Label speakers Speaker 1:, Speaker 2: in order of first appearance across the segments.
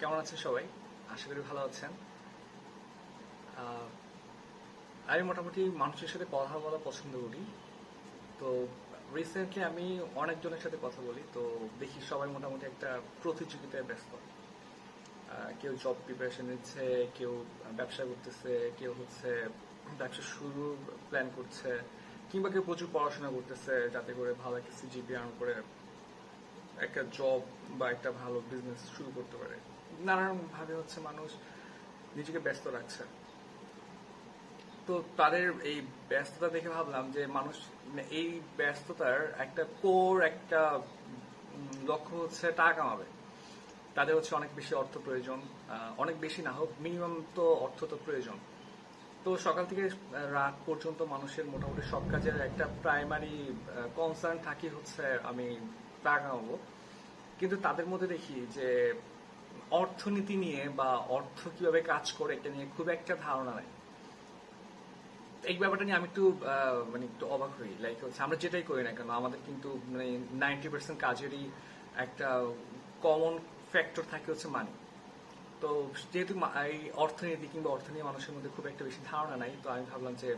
Speaker 1: কেমন আছেন সবাই? আশা করি ভালো আছেন। আমি মোটামুটি মানুষের সাথে কথা বলা পছন্দ করি। তো রিসেন্টলি আমি অনেকজনের সাথে কথা বলি, তো দেখি সবাই মোটামুটি একটা প্রতিযোগিতায় ব্যস্ত। কেউ জব প্রিপারেশন নিচ্ছে, কেউ ব্যবসা করতেছে, কেউ হচ্ছে ব্যবসা শুরু প্ল্যান করছে, কিংবা কেউ প্রচুর পড়াশোনা করতেছে, যাতে করে ভালো একটা সিজিপি আর্ন করে একটা জব বা একটা ভালো বিজনেস শুরু করতে পারে। নানান ভাবে হচ্ছে মানুষ নিজেকে ব্যস্ত রাখছে। তো তাদের এই ব্যস্ততা দেখে ভাবলাম যে মানুষ মানে এই ব্যস্ততার একটা কোর, একটা লক্ষ্য হচ্ছে টাকা কামাবে। তাদের হচ্ছে অনেক বেশি অর্থ প্রয়োজন অনেক বেশি না হোক মিনিমাম তো অর্থ তো প্রয়োজন। তো সকাল থেকে রাত পর্যন্ত মানুষের মোটামুটি সব কাজের একটা প্রাইমারি কনসার্ন থাকি হচ্ছে আমি টাকা কামাবো। কিন্তু তাদের মধ্যে দেখি যে অর্থনীতি নিয়ে বা অর্থ কীভাবে কাজ করে এটা নিয়ে খুব একটা ধারণা নাই। এই ব্যাপারটা নিয়ে আমি একটু মানে একটু অবাক হই। লাইক হচ্ছে আমরা যেটাই করি না কেন, আমাদের কিন্তু মানে নাইনটি পার্সেন্ট কাজেরই একটা কমন ফ্যাক্টর থাকে হচ্ছে মানি তো যেহেতু এই অর্থনীতি কিংবা অর্থ নিয়ে মানুষের মধ্যে খুব একটা বেশি ধারণা নাই, তো আমি ভাবলাম যে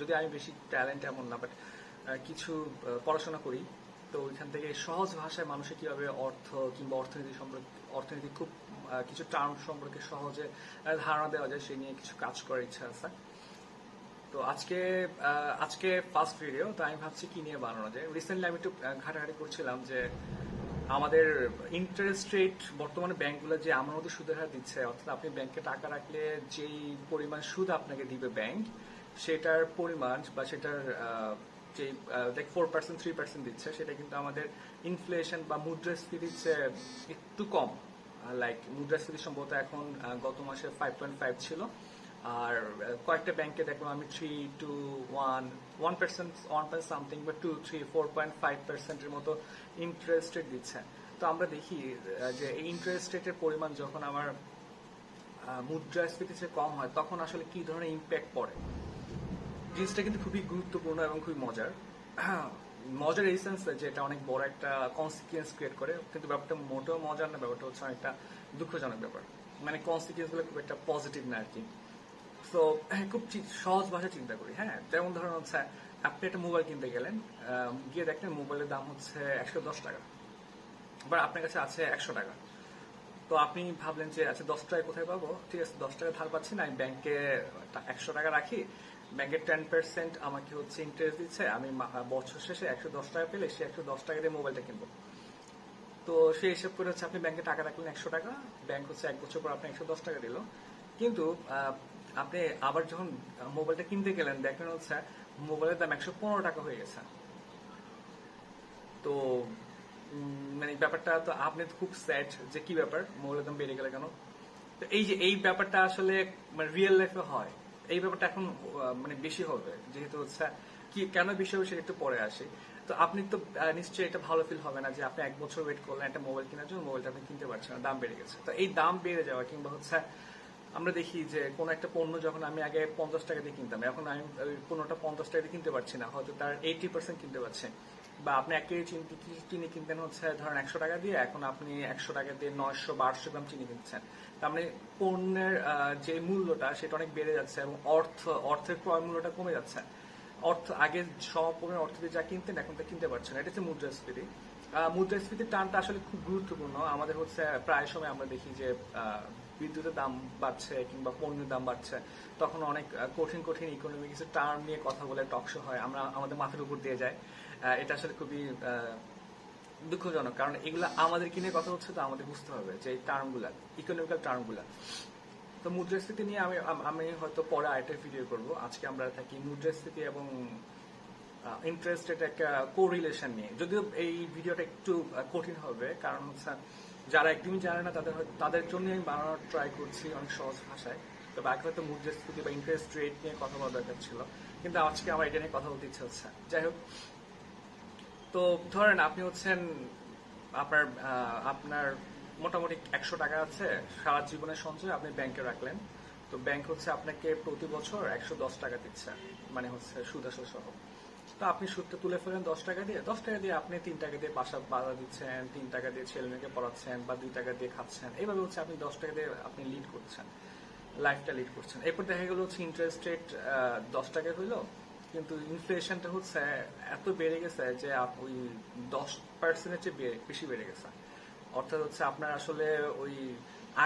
Speaker 1: যদি আমি বেশি ট্যালেন্ট এমন না বাট কিছু পড়াশোনা করি তো ওইখান থেকে সহজ ভাষায় মানুষের কীভাবে অর্থ কিংবা অর্থনীতি সম্পর্কে, অর্থনীতি খুব কিছু টার্ম সম্পর্কে সহজে ধারণা দেওয়া যায়, সেই নিয়ে কিছু কাজ করার ইচ্ছা আছে। তো আজকে আজকে ফার্স্ট ভিডিও তো আমি ভাবছি কি নিয়ে বানানো যায়। রিসেন্টলি আমি একটু ঘাটাঘাটি করছিলাম যে আমাদের ইন্টারেস্ট রেট বর্তমানে ব্যাংকগুলো যে আমার মতো সুদের হার দিচ্ছে, অর্থাৎ আপনি ব্যাংকে টাকা রাখলে যেই পরিমাণ সুদ আপনাকে দিবে ব্যাংক, সেটার পরিমাণ বা সেটার যে দেখ ফোর পার্সেন্ট থ্রি পার্সেন্ট দিচ্ছে, সেটা কিন্তু আমাদের ইনফ্লেশন বা মুদ্রাস্ফীতির চেয়ে একটু কম। লাইক মুদ্রাস্ফীতি সম্ভবত এখন গত মাসে ফাইভ পয়েন্ট ফাইভ ছিল। আর কয়েকটা ব্যাংকে দেখলাম আমি three two one one percent one point something বা two three four point five পার্সেন্টের মতো ইন্টারেস্ট রেট দিচ্ছে। তো আমরা দেখি যে এই ইন্টারেস্ট রেটের পরিমাণ যখন আমার মুদ্রাস্ফীতি কম হয়, তখন আসলে কি ধরনের ইম্প্যাক্ট পড়ে? জিনিসটা কিন্তু খুবই গুরুত্বপূর্ণ এবং খুবই মজার। মজার এই সেন্সে যে এটা অনেক বড় একটা কনসিকুয়েন্স ক্রিয়েট করে। কিন্তু ব্যাপারটা মোটেও মজার না, ব্যাপারটা হচ্ছে অনেকটা দুঃখজনক ব্যাপার। মানে কনসিকুয়েন্সগুলো খুব একটা পজিটিভ না আর কি তো খুব সহজ ভাষায় চিন্তা করি। হ্যাঁ যেমন ধরুন হচ্ছে, আপনি একটা মোবাইল কিনতে গেলেন গিয়ে দেখলেন মোবাইলের দাম হচ্ছে একশো দশ টাকা। এবার আপনার কাছে আছে একশো টাকা। তো আপনি ভাবলেন যে আচ্ছা দশ টাকা কোথায় পাবো? ঠিক আছে, দশ টাকা ধার পাচ্ছি না, আমি ব্যাংকে একশো টাকা রাখি। ব্যাংকের টেন পার্সেন্ট আমাকে হচ্ছে ইন্টারেস্ট দিচ্ছে। আমি বছর শেষে একশো দশ টাকা পেলে সে একশো দশ টাকা দিয়ে মোবাইলটা কিনবো। তো সে হিসাব করে হচ্ছে আপনি ব্যাংকে টাকা রাখলেন একশো টাকা ব্যাংক হচ্ছে এক বছর পর আপনি একশো দশ টাকা দিল। কিন্তু আপনি আবার যখন মোবাইলটা কিনতে গেলেন, দেখেন হচ্ছে মোবাইলের দাম একশো পনেরো টাকা হয়ে গেছে। তো মানে ব্যাপারটা তো আপনি খুব স্যাড যে কি ব্যাপার মোবাইলের দাম বেড়ে গেলে কেন? তো এই যে, এই ব্যাপারটা আসলে মানে রিয়েল লাইফে হয়। এই ব্যাপারটা এখন মানে বেশি হবে। যেহেতু হচ্ছে, কি, কেন বেশি হবে সেটা একটু পরে আসে। তো আপনি তো নিশ্চয়ই এটা ভালো ফিল হবে না যে আপনি এক বছর ওয়েট করলেন একটা মোবাইল কেনার জন্য মোবাইলটা আপনি কিনতে পারছেন না, দাম বেড়ে গেছে। তো এই দাম বেড়ে যাওয়া কিংবা হচ্ছে, আমরা দেখি যে কোন একটা পণ্য যখন আমি আগে পঞ্চাশ টাকা দিয়ে কিনতাম, এখন আমি পণ্যটা পঞ্চাশ টাকা দিয়ে কিনতে পারছি না, হয়তো তার এইটি পার্সেন্ট কিনতে পারছে। বা আপনি এক কেজি চিনি কিনতেন হচ্ছে ধরেন একশো টাকা দিয়ে, এখন আপনি একশো টাকা দিয়ে নয়শো, বারোশো গ্রাম চিনি কিনছেন। তার মানে পণ্যের যে মূল্যটা সেটা অনেক বেড়ে যাচ্ছে এবং অর্থ, অর্থের ক্রয় মূল্যটা কমে যাচ্ছে। অর্থ, আগে সমপরিমাণ অর্থ দিয়ে যা কিনতেন এখন তা কিনতে পারছেন এটা হচ্ছে মুদ্রাস্ফীতি। মুদ্রাস্ফীতির টানটা আসলে খুব গুরুত্বপূর্ণ। আমাদের হচ্ছে প্রায় সময় আমরা দেখি যে বিদ্যুতের দাম বাড়ছে কিংবা পণ্যের দাম বাড়ছে। তখন অনেক কঠিন কঠিন ইকোনমি কিছু টার্ম নিয়ে কথা বলে টকশো হয়। আমরা আমাদের মাথার উপর দিয়ে যায় এটা আসলে খুবই দুঃখজনক। কারণ এগুলো আমাদের কিনে কথা হচ্ছে তো আমাদের বুঝতে হবে যে টার্মগুলা ইকোনমিক্যাল টার্মগুলা তো মুদ্রাস্ফীতি নিয়ে আমি আমি হয়তো পরে আরেকটা ভিডিও করব। আজকে আমরা থাকি মুদ্রাস্ফীতি এবং ইন্টারেস্ট রেট একটা কোরিলেশন নিয়ে। যদিও এই ভিডিওটা একটু কঠিন হবে, কারণ হচ্ছে যারা একদমই জানে না, তাদের তাদের জন্য আমি বানানোর ট্রাই করছি অনেক সহজ ভাষায়। তো বাকি হয়তো মুদ্রাস্ফীতি বা ইন্টারেস্ট রেট নিয়ে কথা বলা দরকার ছিল। কিন্তু আজকে আমার এটা নিয়ে কথা বলতে ইচ্ছে হচ্ছে। যাই হোক তো ধরেন আপনি হচ্ছেন আপনার আপনার মোটামুটি একশো টাকা আছে, সারা জীবনের সঞ্চয় আপনি ব্যাংকে রাখলেন। তো ব্যাংক হচ্ছে আপনাকে প্রতি বছর একশো দশ টাকা দিচ্ছে মানে হচ্ছে সুদ সহ। তো আপনি সুদটা তুলে ফেলেন দশ টাকা দিয়ে, দশ টাকা দিয়ে আপনি তিন টাকা দিয়ে বাসা বাধা দিচ্ছেন, তিন টাকা দিয়ে ছেলে মেয়েকে পড়াচ্ছেন বা দুই টাকা দিয়ে খাচ্ছেন। এইভাবে হচ্ছে আপনি দশ টাকা দিয়ে আপনি লিড করছেন লাইফটা লিড করছেন। এরপর দেখা গেল হচ্ছে ইন্টারেস্ট রেট দশ টাকা হইল কিন্তু ইনফ্লেশনটা হচ্ছে এত বেড়ে গেছে যে ওই দশ পার্সেন্টের চেয়ে বেশি বেড়ে গেছে। অর্থাৎ হচ্ছে আপনার আসলে ওই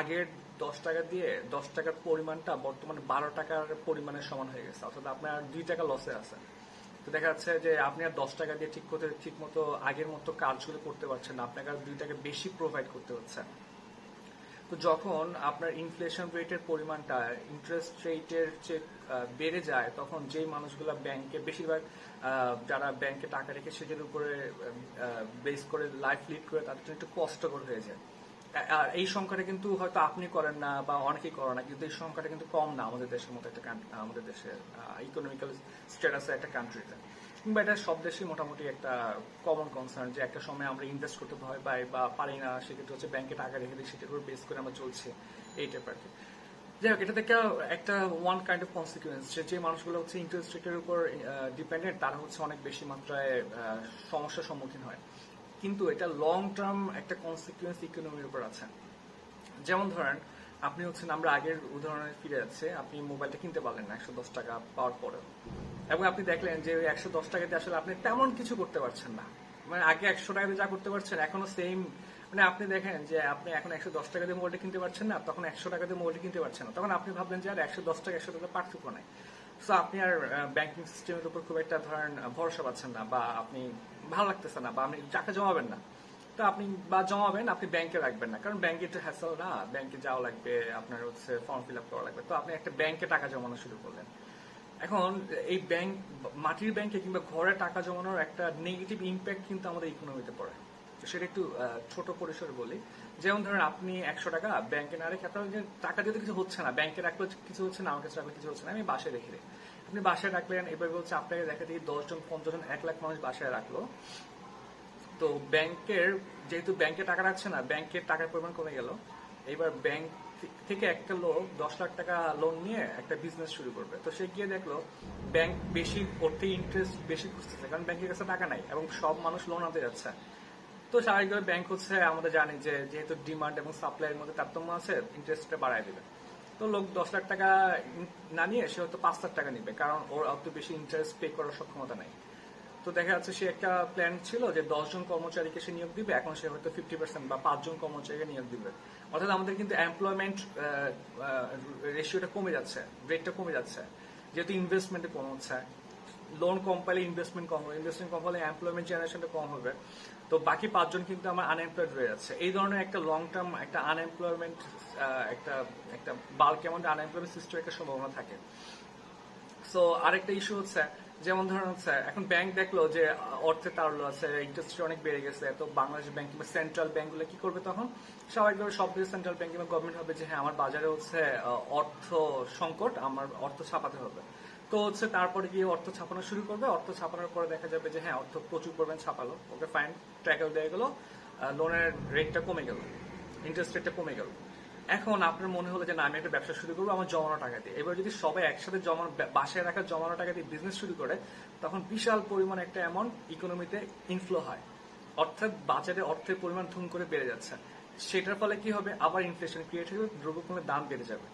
Speaker 1: আগের দশ টাকা দিয়ে দশ টাকার পরিমাণটা বর্তমানে বারো টাকার পরিমাণের সমান হয়ে গেছে। অর্থাৎ আপনার দুই টাকা লসে আছে। তো দেখা যাচ্ছে যে আপনি আর দশ টাকা দিয়ে ঠিক করতে ঠিক মতো আগের মতো কাজগুলো করতে পারছেন না। আপনাকে আর দুই টাকা বেশি প্রোভাইড করতে হচ্ছে। তো যখন আপনার ইনফ্লেশন রেটের পরিমাণটা ইন্টারেস্ট রেটের চেয়ে বেড়ে যায়, তখন যেই মানুষগুলো ব্যাংকে বেশিরভাগ যারা ব্যাংকে টাকা রেখে সেটার উপরে বেস করে লাইফ লিড করে, তাদের জন্য একটু কষ্টকর হয়ে যায়। আর এই সংখ্যাটা কিন্তু হয়তো আপনি করেন না বা অনেকেই করে না, কিন্তু এই সংখ্যাটা কিন্তু কম না আমাদের দেশের মতো একটা আমাদের দেশের ইকোনমিক্যাল স্ট্যাটাসে একটা কান্ট্রিতে কিংবা এটা সব দেশেই মোটামুটি একটা কমন কনসার্ন যে একটা সময় আমরা ইনভেস্ট করতে ভয় পাই বা পারি না, সেক্ষেত্রে হচ্ছে ব্যাংকে টাকা রেখে দিই, সেটার উপর বেস করে আমরা চলছে, এই টাইপ আর কি যাই হোক এটা থেকে একটা ওয়ান কাইন্ড অফ কনসিকুয়েন্স যে মানুষগুলো হচ্ছে ইন্টারেস্ট রেটের উপর ডিপেন্ডেন্ট তারা হচ্ছে অনেক বেশি মাত্রায় সমস্যার সম্মুখীন হয়। কিন্তু এটা লং টার্ম একটা কনসিকুয়েন্স ইকোনমির উপর আছে। যেমন ধরেন আপনি হচ্ছেন, আমরা আগের উদাহরণে ফিরে যাচ্ছে, আপনি মোবাইলটা কিনতে পারলেন না, একশো দশ টাকা পাওয়ার পরে। এবং আপনি দেখলেন যে ওই একশো দশ টাকা দিয়ে আসলে আপনি তেমন কিছু করতে পারছেন না। মানে আগে একশো টাকা দিয়ে যা করতে পারছেন, এখনও সেম মানে আপনি দেখেন যে আপনি এখন একশো দশ টাকা দিয়ে মোবাইলটা কিনতে পারছেন না, তখন একশো টাকা দিয়ে মোবাইলটা কিনতে পারছেন না। তখন আপনি ভাবলেন যে আর একশো দশ টাকা, একশো টাকা পার্থক্য নাই। সো আপনি আর ব্যাংকিং সিস্টেমের উপর খুব একটা ধরেন ভরসা পাচ্ছেন না বা আপনি ভালো লাগতেছে না বা আপনি টাকা জমাবেন না। তো আপনি বা জমাবেন আপনি ব্যাংকে রাখবেন না। কারণ ব্যাংকে একটু হ্যাসেল না ব্যাংকে যাওয়া লাগবে, আপনার হচ্ছে ফর্ম ফিল আপ করা লাগবে। তো আপনি একটা ব্যাংকে টাকা জমানো শুরু করলেন। এখন এই ব্যাংক মাটির ব্যাংকে কিংবা ঘরে টাকা জমানোর একটা নেগেটিভ ইম্প্যাক্ট কিন্তু আমাদের ইকোনমিতে পড়ে। সেটা একটু ছোট পরিসরে বলি। যেমন ধরেন আপনি একশো টাকা ব্যাংকে না রেখে, আপনার টাকা দিয়ে কিছু হচ্ছে না। ব্যাংকে রাখলে কিছু হচ্ছে না, আমার কাছে রাখলে কিছু হচ্ছে না, আমি বাসায় রেখে আপনি বাসায় রাখলেন এবার বলছে আপনাকে দেখা দিই দশজন পঞ্চাশ জন, এক লাখ মানুষ বাসায় রাখল। তো ব্যাংকের, যেহেতু ব্যাংকে টাকা রাখছে না, ব্যাংকের টাকার পরিমাণ কমে গেল। এবার ব্যাংক থেকে একটা লোক দশ লাখ টাকা লোন নিয়ে একটা বিজনেস শুরু করবে। তো সে গিয়ে দেখল, ব্যাংক বেশি করতে ইন্টারেস্ট বেশি খুঁজতেছে, কারণ ব্যাংকের কাছে টাকা নাই এবং সব মানুষ লোন আনতে যাচ্ছে। তো স্বাভাবিকভাবে ব্যাংক হচ্ছে আমরা জানি যে, যেহেতু ডিমান্ড এবং সাপ্লাইয়ের মধ্যে তারতম্য আছে ইন্টারেস্টটা বাড়ায় দিবে। তো লোক দশ লাখ টাকা না নিয়ে, সে হয়তো পাঁচ লাখ টাকা নিবে, কারণ ওর অত বেশি ইন্টারেস্ট পে করার সক্ষমতা নাই। তো দেখা যাচ্ছে সে একটা প্ল্যান ছিল যে দশজন কর্মচারীকে সে নিয়োগ দিবে, এখন সে হয়তো ফিফটি পার্সেন্ট বা পাঁচজন কর্মচারীকে নিয়োগ দিবে। অর্থাৎ আমাদের কিন্তু এমপ্লয়মেন্ট রেশিওটা কমে যাচ্ছে রেটটা কমে যাচ্ছে, যেহেতু ইনভেস্টমেন্টে কম হচ্ছে। লোন কম পাইলে ইনভেস্টমেন্ট কম হবে ইনভেস্টমেন্ট কম হলে এমপ্লয়মেন্ট জেনারেশনটা কম হবে। তো বাকি পাঁচজন কিন্তু আমার আনএমপ্লয়েড হয়ে যাচ্ছে। এই ধরনের একটা লং টার্ম একটা আনএমপ্লয়মেন্ট একটা একটা বাল্ক অ্যামাউন্ট আনএমপ্লয়মেন্ট সিস্টেম একটা সম্ভাবনা থাকে। সো আরেকটা ইস্যু হচ্ছে যেমন ধরেন, স্যার, এখন ব্যাংক দেখল যে অর্থে তারল্য আছে ইন্টারেস্ট অনেক বেড়ে গেছে, তো বাংলাদেশ ব্যাংক কিংবা সেন্ট্রাল ব্যাংকগুলো কি করবে তখন? স্বাভাবিকভাবে সব দেশের সেন্ট্রাল ব্যাংক কিংবা গভর্নমেন্ট হবে যে হ্যাঁ আমার বাজারে হচ্ছে অর্থ সংকট, আমার অর্থ ছাপাতে হবে। তো হচ্ছে তারপরে গিয়ে অর্থ ছাপানো শুরু করবে। অর্থ ছাপানোর পরে দেখা যাবে যে হ্যাঁ অর্থ প্রচুর পরিমাণ ছাপালো। ওকে ফাইন ট্র্যাকেল দেওয়া গেলো। লোনের রেটটা কমে গেল। ইন্টারেস্ট রেটটা কমে গেল। এখন আপনার মনে হলো যে, না, আমি একটা ব্যবসা শুরু করব, আমার জমানো টাকা দিয়ে। এবার যদি সবাই একসাথে জমানো বাসায় রাখা জমানো টাকা দিয়ে বিজনেস শুরু করে, তখন বিশাল পরিমাণ একটা অ্যামাউন্ট ইকোনমিতে ইনফ্লো হয়। অর্থাৎ বাজারে অর্থের পরিমাণ ধুম করে বেড়ে যাচ্ছে। সেটার ফলে কি হবে? আবার ইনফ্লেশন ক্রিয়েট হবে দ্রব্যপণ্যের দাম বেড়ে যাবে।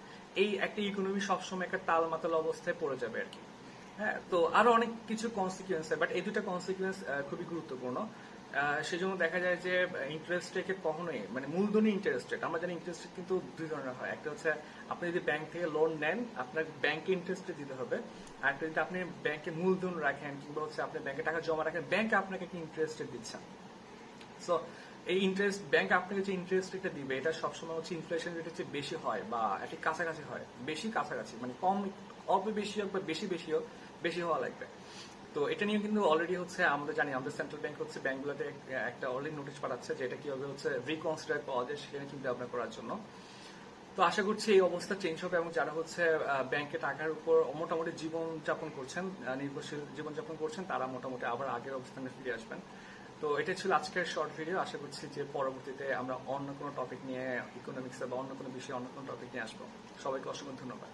Speaker 1: এই একটা ইকোনমি সবসময় একটা তালমাতাল অবস্থায় পড়ে যাবে আর কি। হ্যাঁ তো আরও অনেক কিছু কনসিকুয়েন্স বাট এই দুটা কনসিকুয়েন্স খুবই গুরুত্বপূর্ণ। সেজন্য দেখা যায় যে ইন্টারেস্ট রেটে কখনোই মানে মূলধনী ইন্টারেস্ট রেট আমরা জানি ইন্টারেস্ট রেট কিন্তু দুই ধরনের হয়। একটা হচ্ছে, আপনি যদি ব্যাংক থেকে লোন নেন, আপনার ব্যাংকে ইন্টারেস্ট দিতে হবে। আর একটা যদি আপনি ব্যাংকে মূলধন রাখেন, কিংবা হচ্ছে আপনি ব্যাংকে টাকা জমা রাখেন ব্যাংক আপনাকে কি ইন্টারেস্ট দিচ্ছে। সো এই ইন্টারেস্ট ব্যাংক আপনাকে যে ইন্টারেস্ট রেটটা দিবে, এটা সবসময় হচ্ছে ইনফ্লেশন রেটের চেয়ে বেশি হয়, বা একটি কাছাকাছি হয়। বেশি কাছাকাছি মানে কম, অল্প বেশি হোক বা বেশি বেশি হোক, বেশি হওয়া লাগবে। তো এটা নিয়ে কিন্তু অলরেডি হচ্ছে, আমরা জানি, আমাদের সেন্ট্রাল ব্যাংক হচ্ছে ব্যাংকগুলোতে একটা অলরেডি নোটিশ পাঠাচ্ছে যে এটা কীভাবে হচ্ছে রিকনসিডার পাওয়া যায় সেখানে চিন্তা ভাবনা করার জন্য। তো আশা করছি এই অবস্থা চেঞ্জ হবে এবং যারা হচ্ছে ব্যাংকে টাকার উপর মোটামুটি জীবনযাপন করছেন নির্ভরশীল জীবনযাপন করছেন, তারা মোটামুটি আবার আগের অবস্থানে ফিরে আসবেন। তো এটা ছিল আজকের শর্ট ভিডিও আশা করছি যে পরবর্তীতে আমরা অন্য কোনো টপিক নিয়ে ইকোনমিক্স বা অন্য কোনো বিষয়ে অন্য কোনো টপিক নিয়ে আসব। সবাইকে অসংখ্য ধন্যবাদ।